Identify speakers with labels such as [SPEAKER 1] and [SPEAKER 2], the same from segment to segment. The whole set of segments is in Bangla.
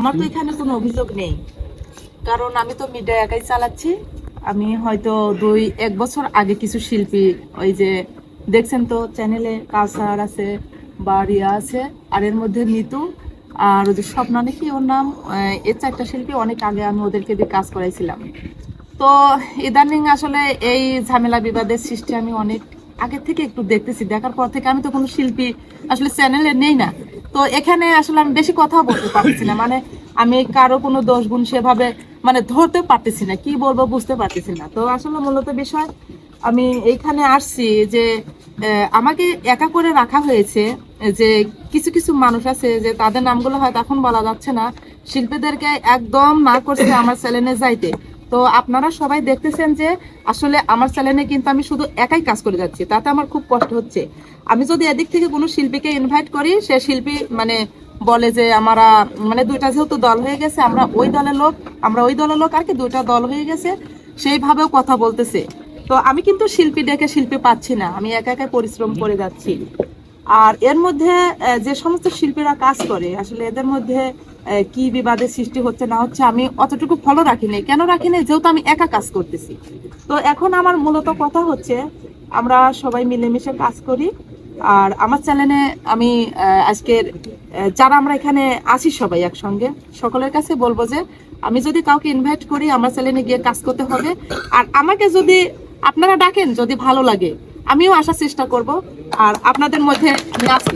[SPEAKER 1] আমার তো এখানে কোনো অভিযোগ নেই। কারণ আমি তো মিডিয়া একাই চালাচ্ছি। আমি হয়তো দুই, এক বছর আগে কিছু শিল্পী ওই যে দেখছেন তো চ্যানেলে কাসার আছে বা রিয়া আছে, আর এর মধ্যে নিতু আর ওই যে স্বপ্না নাকি ওর নাম এর চারটা শিল্পী অনেক আগে আমি ওদেরকে দিয়ে কাজ করাইছিলাম। তো ইদানিং আসলে এই ঝামেলা বিবাদের সৃষ্টি আমি অনেক আগে থেকে একটু দেখতেছি। দেখার পর থেকে আমি তো কোনো শিল্পী আসলে চ্যানেলে নেই না। তো এখানে আসলে আমি বেশি কথা বলতে পারতেছি না। মানে আমি কারও কোনো দোষ গুণ সেভাবে মানে ধরতে পারতেছি না। কি বলব বুঝতে পারতেছি না। তো আসলে মূলত বিষয়, আমি এইখানে আসছি যে আমাকে একা করে রাখা হয়েছে যে, কিছু কিছু মানুষ আছে যে, তাদের নামগুলো হয়তো এখন বলা যাচ্ছে না। শিল্পীদেরকে একদম না করছে আমার চ্যানেলে যাইতে। তো আপনারা সবাই দেখতেছেন যে, আসলে আমার চ্যানেলে কিন্তু আমি শুধু একাই কাজ করে যাচ্ছি। তাতে আমার খুব কষ্ট হচ্ছে। আমি যদি এদিক থেকে কোনো শিল্পীকে ইনভাইট করি, সে শিল্পী মানে বলে যে আমরা মানে দুইটা যেহেতু দল হয়ে গেছে, আমরা ওই দলের লোক, আমরা ওই দলের লোক আর কি দুইটা দল হয়ে গেছে, সেইভাবেও কথা বলতেছে। তো আমি কিন্তু শিল্পী ডেকে শিল্পী পাচ্ছি না, আমি একা একা পরিশ্রম করে যাচ্ছি। আর এর মধ্যে যে সমস্ত শিল্পীরা কাজ করে, আসলে এদের মধ্যে কি বিবাদের সৃষ্টি হচ্ছে না হচ্ছে আমি অতটুকু ফলো রাখি কেন রাখি নাই? যেহেতু আমি একা কাজ করতেছি। তো এখন আমার মূলত কথা হচ্ছে, আমরা সবাই মিলেমিশে কাজ করি আর আমার চ্যানেলে আমি আজকের যারা আমরা এখানে আছি সবাই একসঙ্গে সকলের কাছে বলব যে আমি যদি কাউকে ইনভাইট করি আমার চ্যানেলে গিয়ে কাজ করতে হবে। আর আমাকে যদি আপনারা ডাকেন যদি ভালো লাগে আমিও আসার চেষ্টা করব। আর আপনাদের মধ্যে আমি আছি।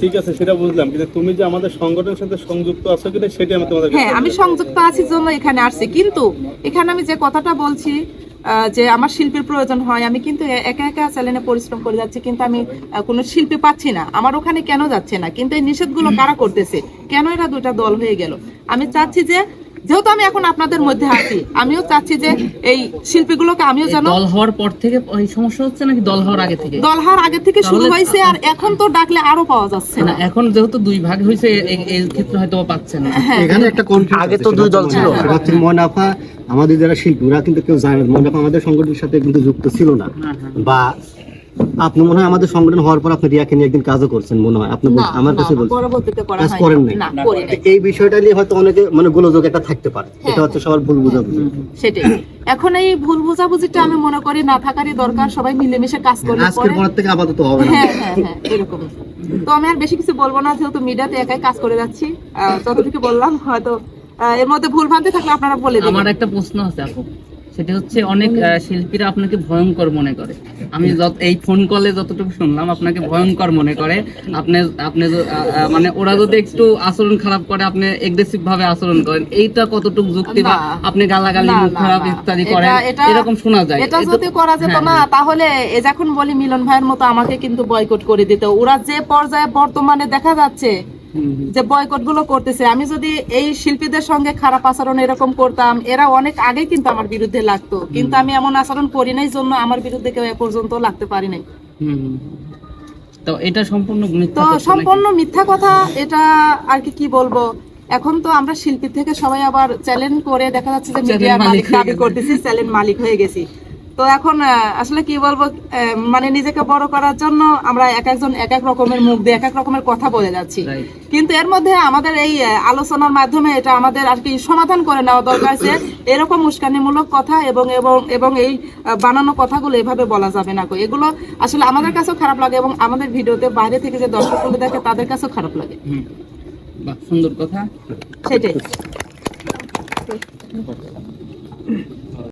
[SPEAKER 2] ঠিক আছে সেটা বুঝলাম। কিন্তু তুমি যে আমাদের সংগঠনের সাথে সংযুক্ত আছো কিনা সেটা আমি তোমাদের
[SPEAKER 1] হ্যাঁ আমি সংযুক্ত আছি জন্য এখানে আসছি। কিন্তু এখানে আমি যে কথাটা বলছি যে আমার শিল্পের প্রয়োজন হয় আমি কিন্তু একা একা চ্যানেলে পরিশ্রম করে যাচ্ছি কিন্তু আমি কোনো শিল্পী পাচ্ছি না। আমার ওখানে কেন যাচ্ছে না? কিন্তু এই নিষেধগুলো কারা করতেছে? কেন এরা দুটা দল হয়ে গেল? আমি চাচ্ছি যে যেহেতু আমি এখন আপনাদের মধ্যে আছি আমিও চাচ্ছি যে এই শিল্পীগুলোকে আমিও যেন
[SPEAKER 3] দল হওয়ার পর থেকে এই সমস্যা হচ্ছে নাকি দল হওয়ার আগে থেকে?
[SPEAKER 1] দল হওয়ার আগে থেকে শুরু হয়েছে আর এখন তো ডাকলে আরও পাওয়া যাচ্ছে।
[SPEAKER 3] না এখন যেহেতু দুই ভাগ হয়েছে এই ক্ষেত্রে হয়তো পাচ্ছে না।
[SPEAKER 1] হ্যাঁ।
[SPEAKER 4] এখানে একটা
[SPEAKER 5] আগে তো দুই দল ছিল।
[SPEAKER 4] মনাফা আমাদের যারা শিল্পীরা কিন্তু কেউ জানে না। মনাফা আমাদের সংগঠনের সাথে কিন্তু যুক্ত ছিল না। বা আপনি মনে হয় আমাদের সংগঠন হওয়ার পর আপনি রিয়াকে নিয়ে একদিন কাজও করছেন মনে হয়। আপনি আমার কাছে বলছেন
[SPEAKER 1] পরবর্তীতে করা
[SPEAKER 4] কাজ করেন
[SPEAKER 1] না করি
[SPEAKER 4] এই বিষয়টা নিয়ে হয়তো অনেকে মানে গোলযোগ একটা থাকতে পারে।
[SPEAKER 1] হ্যাঁ।
[SPEAKER 4] এটা হচ্ছে সবার ভুল বোঝাবুঝি।
[SPEAKER 1] সেটাই। এখন এই ভুল বোঝাবুঝিটা আমি মনে করি না থাকারই দরকার। সবাই মিলেমিশে কাজ করলে
[SPEAKER 4] আজকের
[SPEAKER 1] পর।
[SPEAKER 4] থেকে আপাতত হবে না।
[SPEAKER 1] হ্যাঁ হ্যাঁ হ্যাঁ এরকম। তো আমি আর বেশি কিছু বলব না যেহেতু মিডিয়াতে একাই কাজ করে যাচ্ছি। যতটুকু বললাম হয়তো আহ, এর মধ্যে ভুল ভ্রান্তি থাকলে আপনারা বলে দিন
[SPEAKER 3] আমার একটা প্রশ্ন আছে আপু। সেটা হচ্ছে অনেক শিল্পীরা আপনাকে ভয়ঙ্কর মনে করে আমি যত- এই ফোন কলে যতটুকু শুনলাম আপনাকে ভয়ঙ্কর মনে করে আপনি আপনি মানে ওরা যদি একটু আচরণ খারাপ করে আপনি এগ্রেসিভ ভাবে আচরণ করেন এইটা কতটুকু যুক্তি বা আপনি গালাগালি মুখ খারাপ ইত্যাদি করেন এরকম শোনা যায়
[SPEAKER 1] এটা যদি করা যেত
[SPEAKER 3] হ্যাঁ,
[SPEAKER 1] না
[SPEAKER 3] হ্যাঁ।
[SPEAKER 1] তাহলে এ যখন বলি মিলন ভাইয়ের মতো আমাকে কিন্তু বয়কট করে দিত ওরা যে পর্যায়ে বর্তমানে দেখা যাচ্ছে। যে বয়কটগুলো করতেছে। আমি যদি এই শিল্পীদের সঙ্গে খারাপ আচরণ এরকম করতাম এরা অনেক আগে কিন্তু আমার বিরুদ্ধে লাগতো। কিন্তু আমি এমন আচরণ করি নাই জন্য আমার বিরুদ্ধে কেউ এ পর্যন্ত লাগতে পারি নাই।
[SPEAKER 3] তো এটা সম্পূর্ণ মিথ্যা
[SPEAKER 1] তো সম্পূর্ণ মিথ্যা কথা এটা আর কি কি বলব? এখন তো আমরা শিল্পী থেকে সবাই আবার চ্যালেঞ্জ করে দেখা যাচ্ছে যে মিডিয়ার
[SPEAKER 3] মালিক
[SPEAKER 1] মালিক দাবি করতেছি চ্যালেঞ্জ মালিক হয়ে গেছি। তো এখন আসলে কি বলব মানে নিজেকে বড় করার জন্য আমরা এক একজন এক এক রকমের মুখ দিয়ে এক এক রকমের কথা বলে যাচ্ছি। কিন্তু এর মধ্যে আমাদের এই আলোচনার মাধ্যমে এটা আমাদের আর কি সমাধান করে নেওয়া দরকার যে এরকম উস্কানিমূলক কথা এবং এবং এবং এই বানানো কথাগুলো এভাবে বলা যাবে না। এগুলো আসলে আমাদের কাছেও খারাপ লাগে এবং আমাদের ভিডিওতে বাইরে থেকে যে দর্শকগুলো দেখে তাদের কাছেও খারাপ লাগে।
[SPEAKER 3] সুন্দর কথা।
[SPEAKER 1] সেটাই।